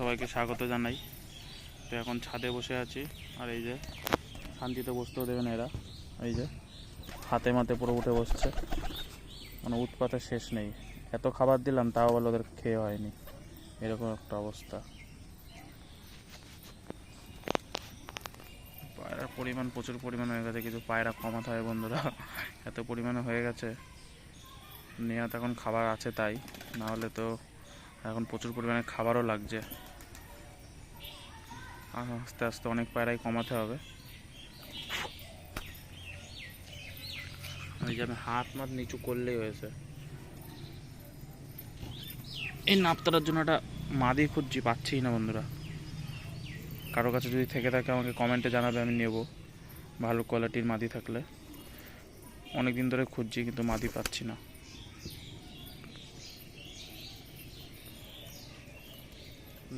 সবাইকে স্বাগত জানাই। তো এখন ছাদে বসে আছি, আর এই যে শান্তিতে বসতেও দেবে না এরা। এই যে হাতে মাতে পুরো উঠে বসছে। মানে উৎপাতের শেষ নেই। এত খাবার দিলাম, তাও বলে ওদের খেয়ে হয়নি। এরকম একটা অবস্থা। পায়রার পরিমাণ প্রচুর পরিমাণ হয়ে গেছে কিছু পায়রা কমাতে হয় বন্ধুরা। এত পরিমাণে হয়ে গেছে। নেওয়াতে এখন খাবার আছে তাই। না হলে তো এখন প্রচুর পরিমাণে খাবারও লাগছে। আস্তে আস্তে অনেক পায়রাই কমাতে হবে। ওই যে আমি হাত মাত নিচু করলেই হয়েছে। এই নাপতাটার জন্য একটা মাদি খুঁজছি পাচ্ছি না বন্ধুরা। কারও কাছে যদি থেকে থাকে আমাকে কমেন্টে জানাবে, আমি নেব। ভালো কোয়ালিটির মাদি থাকলে। অনেক দিন ধরে খুঁজছি, কিন্তু মাদি পাচ্ছি না।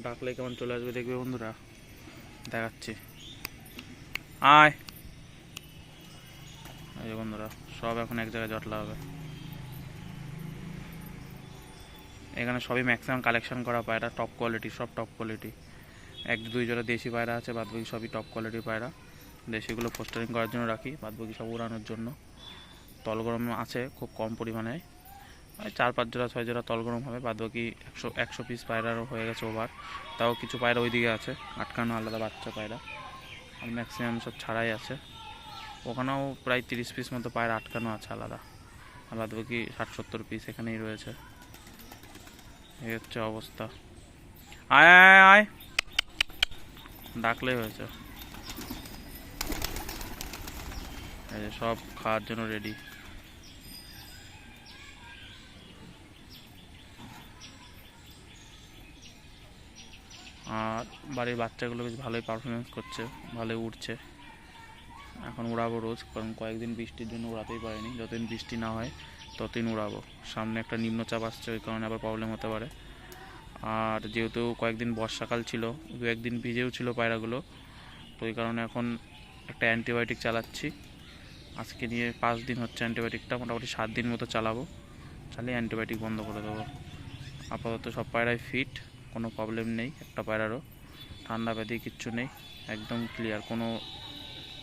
ডাকলে কেমন চলে আসবে দেখবে বন্ধুরা? দেখাচ্ছি। আয়। বন্ধুরা, সব এখন এক জায়গায় জটলা হবে। এখানে সবই ম্যাক্সিমাম কালেকশন করা পায়রা টপ কোয়ালিটি সব টপ কোয়ালিটি এক দুই জোড়া দেশি পায়রা আছে বাদ বাকি সবই টপ কোয়ালিটির পায়রা। দেশিগুলো ফোস্টারিং করার জন্য রাখি বাদ বাকি সব উড়ানোর জন্য। তলগরম আছে, খুব কম পরিমাণে। চার পাঁচ জোড়া, ছয় জোড়া তলগরম হবে বাদ বাকি একশো একশো পিস পায়রারও হয়ে গেছে ওভার তাও কিছু পায়রা ওইদিকে আছে, আটকানো আলাদা বাচ্চা পায়রা। আর ম্যাক্সিমাম সব ছাড়াই আছে। ওখানেও প্রায় তিরিশ পিস মতো পায়রা আটকানো আছে আলাদা। আর বাদ বাকি ষাট, সত্তর পিস এখানেই রয়েছে। এই হচ্ছে অবস্থা। আয় আয় আয় ডাকলেই হয়েছে। সব খাওয়ার জন্য রেডি আর বাড়ির বাচ্চাগুলো বেশ ভালোই পারফরমেন্স করছে, ভালোই উঠছে এখন উড়াবো রোজ, কারণ কয়েকদিন বৃষ্টির জন্য উড়াতেই পারিনি। যতদিন বৃষ্টি না হয়, ততদিন উড়াবো। সামনে একটা নিম্নচাপ আসছে, ওই কারণে আবার প্রবলেম হতে পারে। আর যেহেতু কয়েকদিন বর্ষাকাল ছিল, দু একদিন ভিজেও ছিল পায়রাগুলো, তো ওই কারণে এখন একটা অ্যান্টিবায়োটিক চালাচ্ছি। আজকে নিয়ে পাঁচ দিন হচ্ছে অ্যান্টিবায়োটিকটা মোটামুটি সাত দিন মতো চালাবো। চালিয়ে অ্যান্টিবায়োটিক বন্ধ করে দেবো। আপাতত সব পায়রাই ফিট কোনো প্রবলেম নেই, একটা পায়রারও ঠান্ডা ব্যাধি কিচ্ছু নেই, একদম ক্লিয়ার কোনো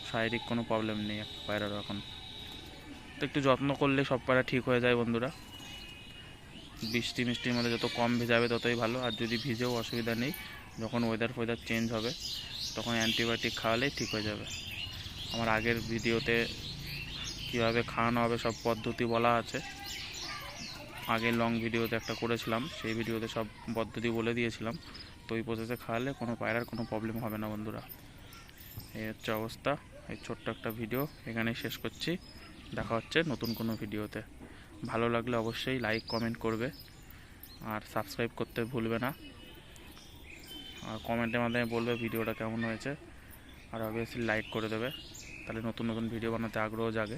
শারীরিক কোনো প্রবলেম নেই একটা পায়রারও এখন। তো একটু যত্ন করলে সব পায়রা ঠিক হয়ে যায় বন্ধুরা। বৃষ্টি মিষ্টির মধ্যে যত কম ভেজাবে ততই ভালো, আর যদি ভিজেও অসুবিধা নেই, যখন ওয়েদার ফোয়েদার চেঞ্জ হবে, তখন অ্যান্টিবায়োটিক খাওয়ালেই ঠিক হয়ে যাবে। আমার আগের ভিডিওতে কীভাবে খাওয়ানো হবে সব পদ্ধতি বলা আছে। আগের লং ভিডিওতে একটা করেছিলাম, সেই ভিডিওতে সব পদ্ধতি বলে দিয়েছিলাম। তো ওই প্রসেসে খাওয়ালে কোনো পায়রার কোনো প্রবলেম হবে না বন্ধুরা। এই হচ্ছে অবস্থা, এই ছোট্ট একটা ভিডিও এখানেই শেষ করছি। দেখা হচ্ছে নতুন কোনো ভিডিওতে ভালো লাগলে অবশ্যই লাইক কমেন্ট করবে। আর সাবস্ক্রাইব করতে ভুলবে না। আর কমেন্টের মাধ্যমে বলবে ভিডিওটা কেমন হয়েছে। আর অবভিয়াসলি লাইক করে দেবে। তাহলে নতুন নতুন ভিডিও বানাতে আগ্রহ জাগে।